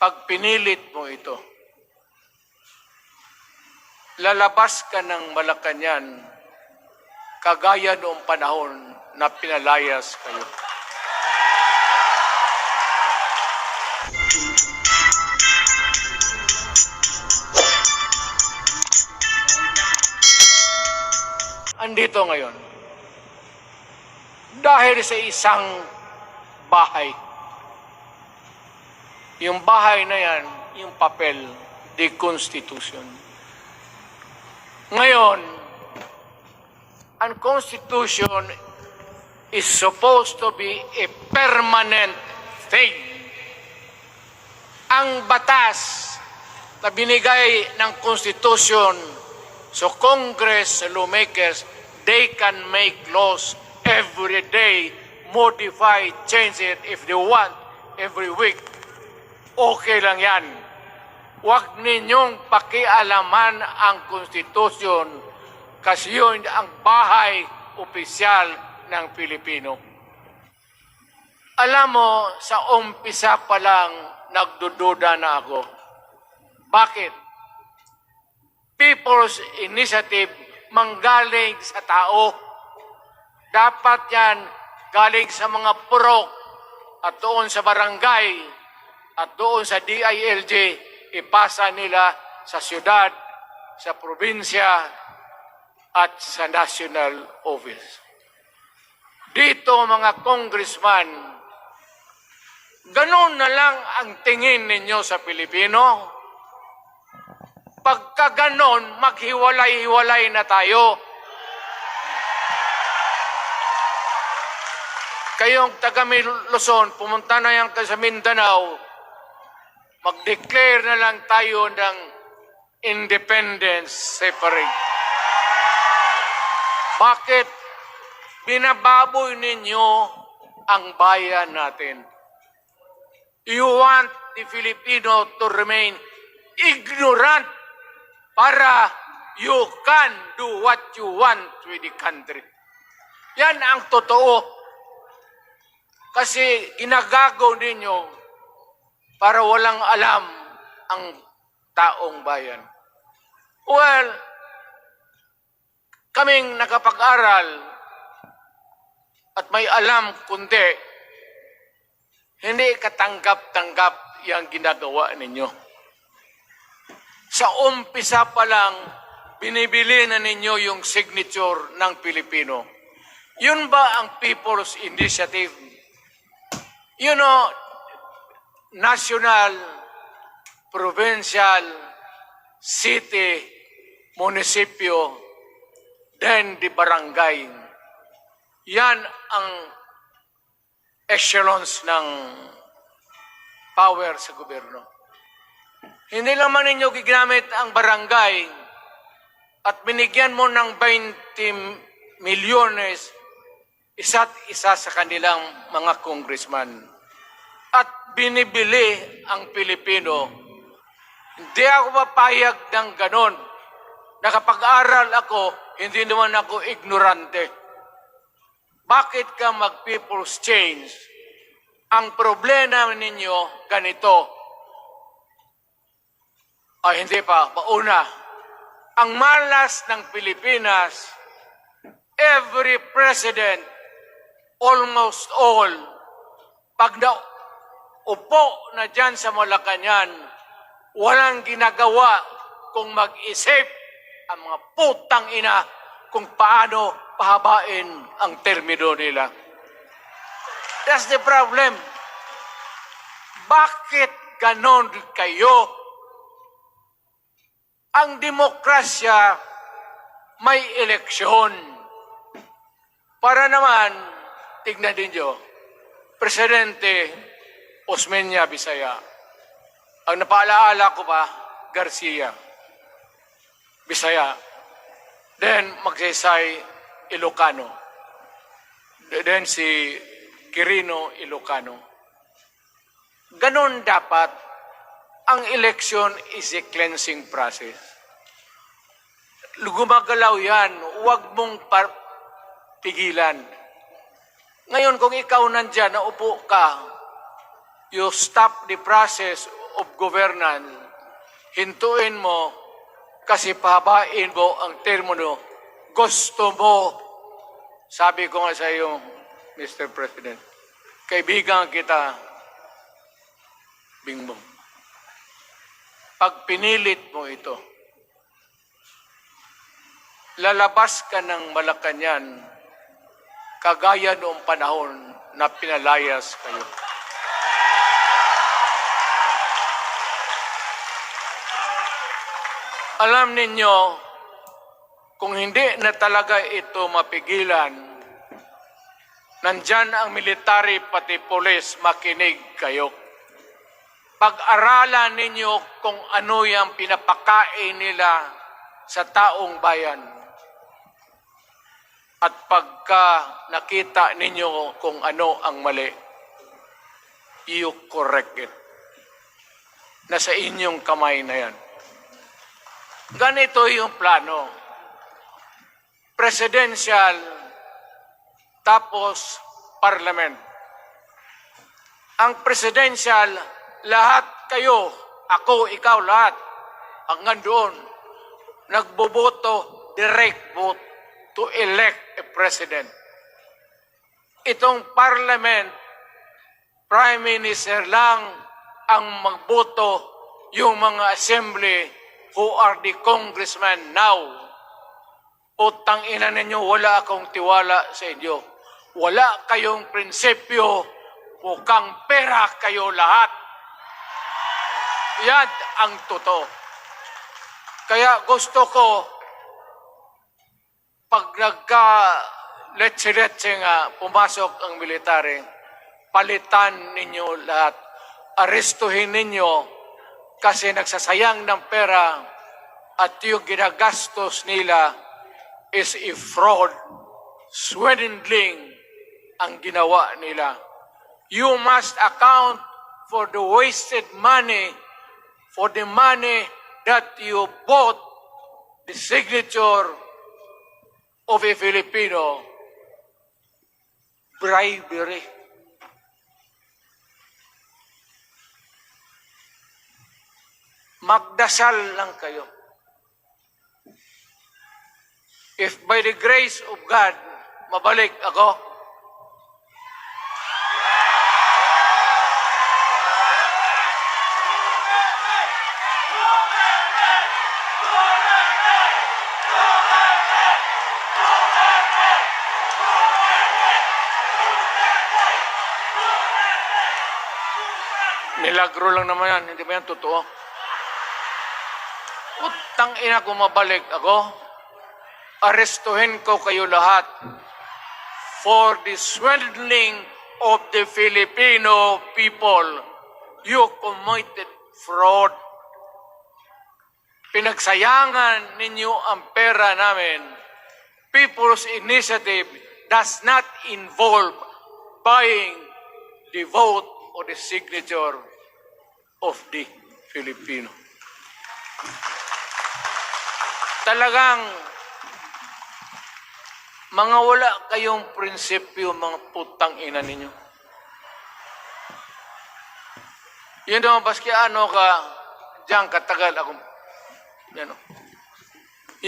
pag pinilit mo ito, lalabas ka ng Malacanang kagaya noong panahon na pinalayas kayo. Andito ngayon, dahil sa isang bahay, yung bahay na yan, yung papel, the Constitution. Ngayon, ang Constitution is supposed to be a permanent thing. Ang batas na binigay ng Constitution so Congress, lawmakers, they can make laws every day, modify, change it if they want, every week. Okay lang yan. Huwag ninyong pakialaman ang Constitution kasi yun ang bahay opisyal ng Pilipino. Alam mo, sa umpisa pa lang, nagdududa na ako. Bakit? People's Initiative manggaling sa tao. Dapat yan galing sa mga purok at doon sa barangay at doon sa DILG ipasa nila sa syudad, sa probinsya at sa national office. Dito mga congressman, ganun na lang ang tingin ninyo sa Pilipino. Pagka ganon, maghiwalay-hiwalay na tayo. Kayong taga Luzon, pumunta na yan sa Mindanao, mag-declare na lang tayo ng independence separate. Bakit binababoy ninyo ang bayan natin? You want the Filipino to remain ignorant para you can do what you want with the country. Yan ang totoo. Kasi ginagago ninyo para walang alam ang taong bayan. Well, kaming nakapag-aral at may alam kundi hindi katanggap-tanggap yung ginagawa ninyo. Sa umpisa pa lang, binibili na ninyo yung signature ng Pilipino. Yun ba ang People's Initiative? You know, national, provincial, city, munisipyo, then the barangay. Yan ang echelons ng power sa gobyerno. Hindi naman ninyo gigamit ang barangay at binigyan mo ng 20 milyones isa't isa sa kanilang mga congressman. At binibili ang Pilipino. Hindi ako mapayag ng ganon. Nakapag-aral ako, hindi naman ako ignorante. Bakit ka mag-people's change? Ang problema ninyo, ganito. Ay, hindi pa. Pauna. Ang malas ng Pilipinas, every president, almost all, pag na upo na dyan sa Malacanang, walang ginagawa kung mag-isip ang mga putang ina kung paano pahabain ang termino nila. That's the problem. Bakit ganon kayo? Ang demokrasya may eleksyon. Para naman, tignan ninyo, Presidente Osmeña Bisaya. Ang napaalaala ko pa, Garcia. Bisaya. Then, magsaysay Ilocano. Then, si Quirino Ilocano. Ganon dapat ang election is a cleansing process. Gumagalaw yan, huwag mong pigilan. Ngayon, kung ikaw nandyan, naupo ka, you stop the process of governance, hintuin mo kasi pahabain mo ang termino. Gusto mo, sabi ko nga sa iyo, Mr. President, kaibigan kita, Bingbong. Pag pinilit mo ito, lalabas ka ng Malacanang kagaya noong panahon na pinalayas kayo. Alam ninyo, kung hindi na talaga ito mapigilan, nandyan ang military pati polis, makinig kayo. Pag-aralan ninyo kung ano yung pinapakain nila sa taong bayan. At pagka nakita ninyo kung ano ang mali, you correct it. Nasa inyong kamay na yan. Ganito yung plano. Presidential, tapos parliament. Ang presidential, lahat kayo, ako, ikaw, lahat, hanggang doon, nagboboto, direct vote to elect a president. Itong parliament, prime minister lang ang magboto yung mga assembly who are the congressmen now. Putang ina ninyo, wala akong tiwala sa inyo. Wala kayong prinsipyo, mukhang pera kayo lahat. Yan ang totoo. Kaya gusto ko, pag nagka letse-letse nga pumasok ang military, palitan ninyo lahat. Arestuhin ninyo kasi nagsasayang ng pera at yung ginagastos nila is a fraud, swindling ang ginawa nila. You must account for the wasted money, for the money that you bought the signature of a Filipino bribery. Magdasal lang kayo. If by the grace of God, mabalik ako, milagro lang naman yan, hindi ba yan totoo? Utang ina ko mabalik ako, arestuhin ko kayo lahat for the swindling of the Filipino people. You committed fraud. Pinagsayangan ninyo ang pera namin. People's Initiative does not involve buying the vote or the signature of the Filipino. Talagang mga wala kayong prinsipyo, mga putang ina ninyo. Yun naman, baski ano ka, diyan katagal ako, yan o.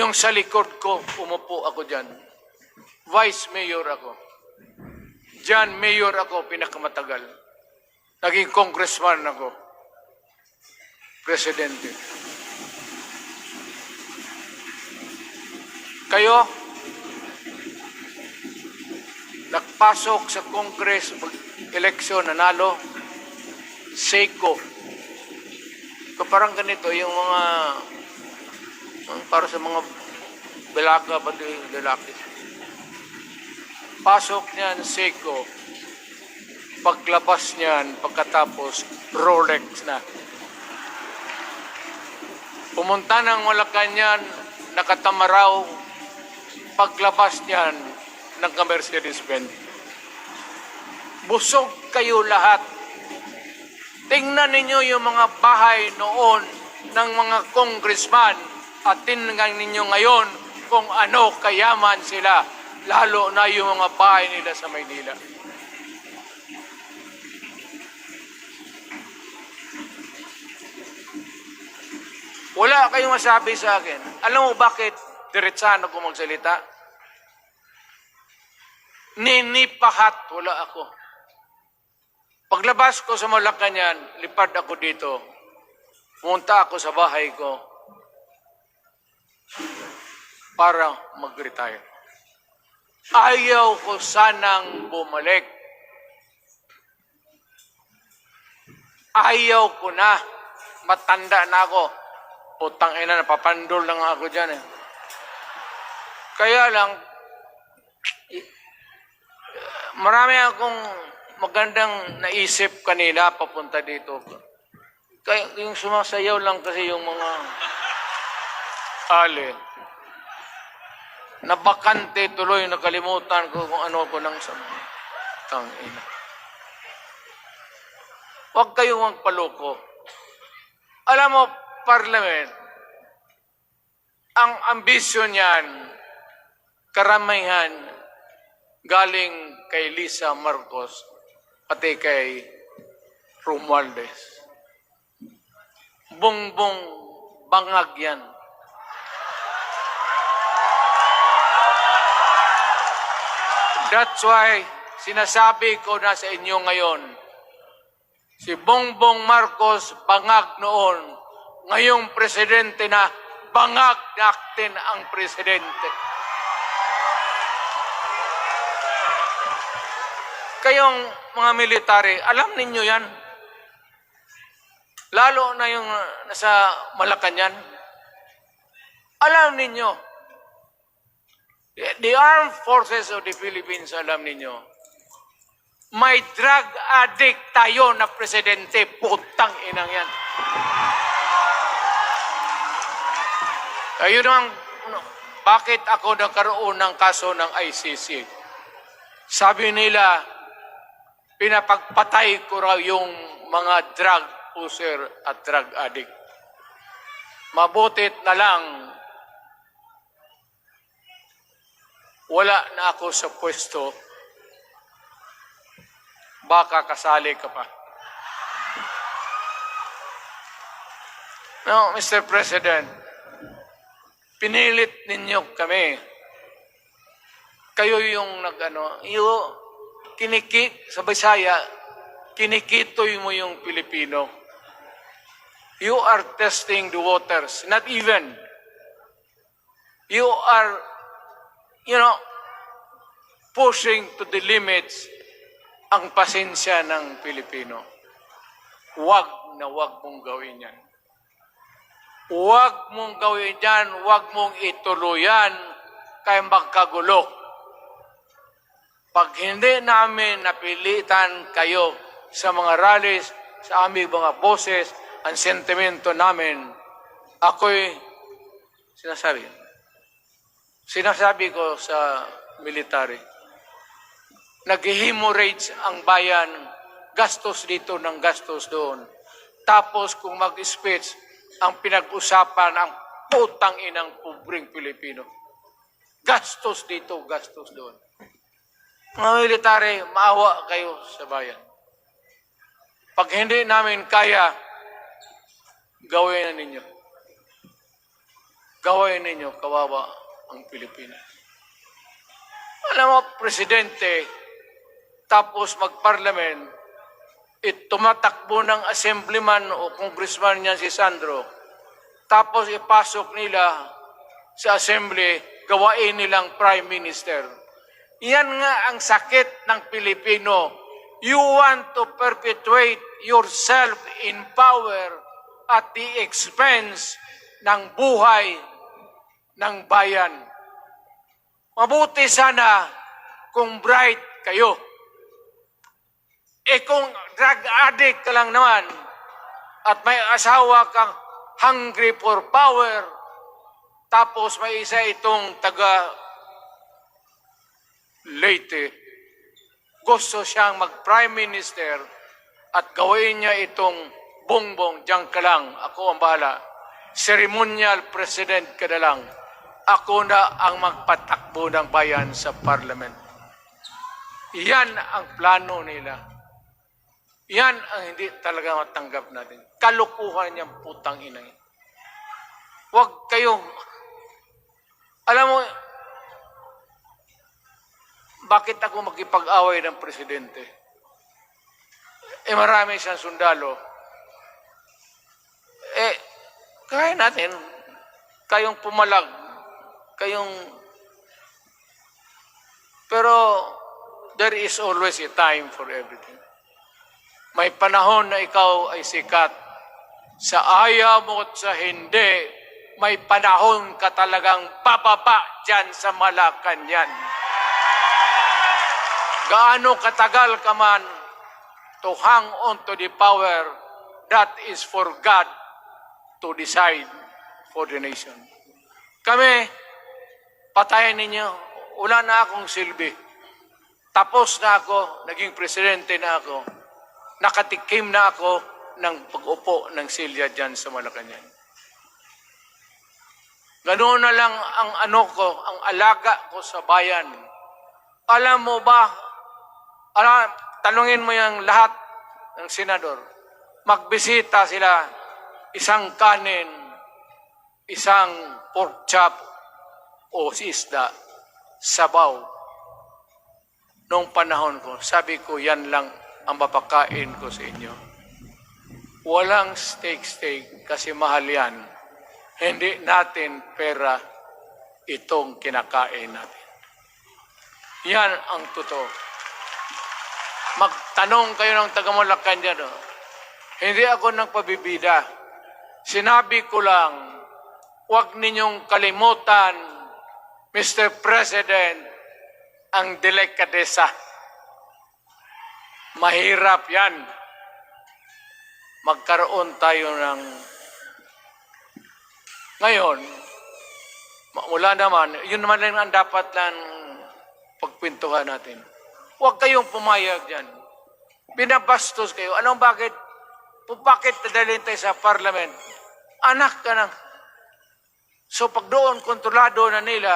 Yung sa likod ko, umupo ako dyan. Vice Mayor ako. Diyan, Mayor ako, pinakamatagal. Naging congressman ako. Presidente. Kayo, nagpasok sa Congress, eleksyon, nanalo, Seiko. Parang ganito, yung mga, para sa mga belaga, pati lalaki. Pasok niyan, Seiko. Paglabas niyan, pagkatapos, Rolex na. Pumunta ng Malacanang, nakatamaraw, paglabas niyan, nagka-Mercedes-Benz. Busog kayo lahat. Tingnan ninyo yung mga bahay noon ng mga congressman at tingnan ninyo ngayon kung ano kayaman sila, lalo na yung mga bahay nila sa Maynila. Wala kayong masabi sa akin. Alam mo bakit diretsano ko magsalita? Ninipahat, wala ako. Paglabas ko sa Malacanang, lipad ako dito. Pumunta ako sa bahay ko para mag-retire. Ayaw ko sanang bumalik. Ayaw ko na. Matanda na ako. Putang ina, napapandol lang ako dyan eh. Kaya lang, marami akong magandang naisip kanina papunta dito. Kaya yung sumasayaw lang kasi yung mga alin. Nabakante tuloy, nakalimutan ko kung ano ko nang sa tangina. Huwag kayong magpaloko. Alam mo, parliament, ang ambisyon niyan, karamihan, galing kay Lisa Marcos, pati kay Romualdez. Bongbong bangag yan. That's why sinasabi ko na sa inyo ngayon, si Bongbong Marcos bangag noon, ngayong presidente na bangag natin ang presidente. Kayong mga military, alam ninyo yan. Lalo na yung uh, nasa Malacanang. Alam ninyo, the armed forces of the Philippines, alam ninyo, may drug addict tayo na presidente, putang inang yan. Ayun ang, ano, bakit ako nagkaroon ng kaso ng ICC? Sabi nila, pinapagpatay ko raw yung mga drug user at drug addict. Mabutit na lang, wala na ako sa pwesto, baka kasali ka pa. No, Mr. President, pinilit ninyo kami. Kayo yung nag-ano, yung kinikik sa Bisaya, kinikitoy mo yung Pilipino. You are testing the waters, not even. You are, you know, pushing to the limits ang pasensya ng Pilipino. Huwag na huwag mong gawin yan. Huwag mong gawin yan, huwag mong ituluyan kay magkagulo. Pag hindi namin napilitan kayo sa mga rallies, sa aming mga boses, ang sentimento namin, ako'y sinasabi. Sinasabi ko sa military, nag-hemorrhage ang bayan, gastos dito ng gastos doon. Tapos kung mag-speech, ang pinag-usapan ang putang inang pobreng Pilipino. Gastos dito, gastos doon. Mga military, maawa kayo sa bayan. Pag hindi namin kaya, gawin na ninyo. Gawin ninyo, kawawa ang Pilipinas. Alam mo, presidente, tapos mag-parliament, it tumatakbo ng assemblyman o congressman niya si Sandro, tapos ipasok nila sa assembly, gawain nilang prime minister. Yan nga ang sakit ng Pilipino. You want to perpetuate yourself in power at the expense ng buhay ng bayan. Mabuti sana kung bright kayo. Eh kung drug addict ka lang naman at may asawa kang hungry for power, tapos may isa itong taga Leyte, gusto siyang mag-prime minister at gawin niya itong bongbong, diyan ka lang, ako ang bahala. Ceremonial president ka na lang. Ako na ang magpatakbo ng bayan sa parliament. Yan ang plano nila. Yan ang hindi talaga matanggap natin. Kalukuhan niyang putang ina. yan. Huwag kayong, alam mo, bakit ako makipag-away ng presidente? Eh marami siyang sundalo. Eh, kaya natin, kayong pumalag, kayong, pero there is always a time for everything. May panahon na ikaw ay sikat. Sa ayaw mo at sa hindi, may panahon ka talagang bababa dyan sa Malacanang. Gaano katagal ka man to hang on to the power, that is for God to decide for the nation. Kami, patayin ninyo, wala na akong silbi. Tapos na ako, naging presidente na ako. Nakatikim na ako ng pag-upo ng silya dyan sa Malacanang. Ganoon na lang ang ano ko, ang alaga ko sa bayan. Alam mo ba, alam, tanungin mo yung lahat ng senador. Magbisita sila, isang kanin, isang pork chop o isda, sabaw. Noong panahon ko, sabi ko, yan lang ang mapakain ko sa inyo. Walang steak-steak kasi mahal yan. Hindi natin pera itong kinakain natin. Yan ang totoo. Magtanong kayo ng taga-Malacan dyan. Oh. Hindi ako nagpabibida. Sinabi ko lang, huwag ninyong kalimutan, Mr. President, ang delikadesa. Mahirap yan. Magkaroon tayo ng... Ngayon, wala naman, yun naman lang ang dapat lang pagpintuhan natin. Huwag kayong pumayag dyan. Binabastos kayo. Anong bakit? Bakit dadalhin tayo sa parliament? Anak ka ng... So pag doon, kontrolado na nila,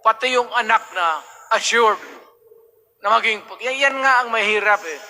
pati yung anak na assured na maging... Yan nga ang mahirap eh.